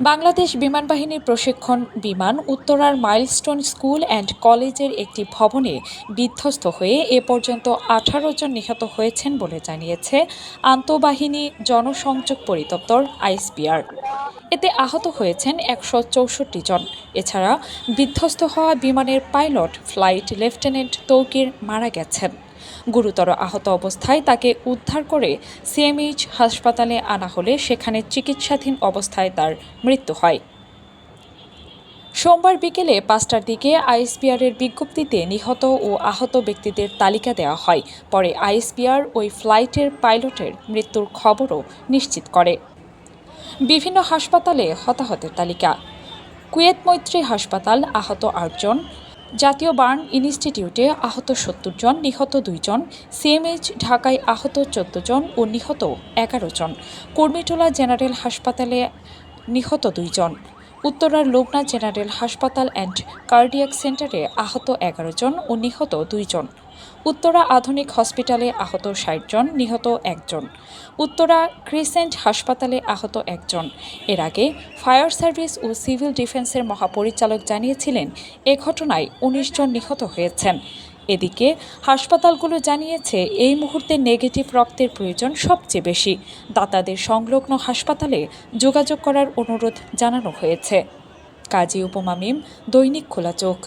বাংলাদেশ বিমান বাহিনীর প্রশিক্ষণ বিমান উত্তরার মাইলস্টোন স্কুল অ্যান্ড কলেজের একটি ভবনে বিধ্বস্ত হয়ে এ পর্যন্ত আঠারো জন নিহত হয়েছেন বলে জানিয়েছে আন্তঃবাহিনী জনসংযোগ পরিদপ্তর আইসপিআর এতে আহত হয়েছেন একশো চৌষট্টি জন। এছাড়া বিধ্বস্ত হওয়া বিমানের পাইলট ফ্লাইট লেফটেন্যান্ট তৌকির মারা গেছেন। গুরুতর আহত অবস্থায় তাকে উদ্ধার করে সিএমএইচ হাসপাতালে আনা হলে সেখানে চিকিৎসাধীন অবস্থায় তার মৃত্যু হয়। সোমবার বিকেলে পাঁচটার দিকে আইএসপিআরের বিজ্ঞপ্তিতে নিহত ও আহত ব্যক্তিদের তালিকা দেওয়া হয়। পরে আইএসপিআর ওই ফ্লাইটের পাইলটের মৃত্যুর খবরও নিশ্চিত করে। বিভিন্ন হাসপাতালে হতাহতের তালিকা। কুয়েত মৈত্রী হাসপাতাল আহত আটজন জাতীয় বার্ন ইনস্টিটিউটে আহত সত্তর জন, নিহত দুইজন সিএমএইচ ঢাকায় আহত চোদ্দ জন ও নিহত এগারো জন। কর্মীটোলা জেনারেল হাসপাতালে নিহত দুইজন উত্তরার লোকনা জেনারেল হাসপাতাল অ্যান্ড কার্ডিয়াক সেন্টারে আহত এগারো জন ও নিহত দুইজন উত্তরা আধুনিক হসপিটালে আহত ষাট জন নিহত একজন। উত্তরা ক্রিসেন্ট হাসপাতালে আহত একজন। এর আগে ফায়ার সার্ভিস ও সিভিল ডিফেন্সের মহাপরিচালক জানিয়েছিলেন, এ ঘটনায় উনিশ জন নিহত হয়েছেন। এদিকে হাসপাতালগুলো জানিয়েছে, এই মুহূর্তে নেগেটিভ রক্তের প্রয়োজন সবচেয়ে বেশি। দাতাদের সংলগ্ন হাসপাতালে যোগাযোগ করার অনুরোধ জানানো হয়েছে। কাজী উপমা মিম, দৈনিক খোলা চোখ।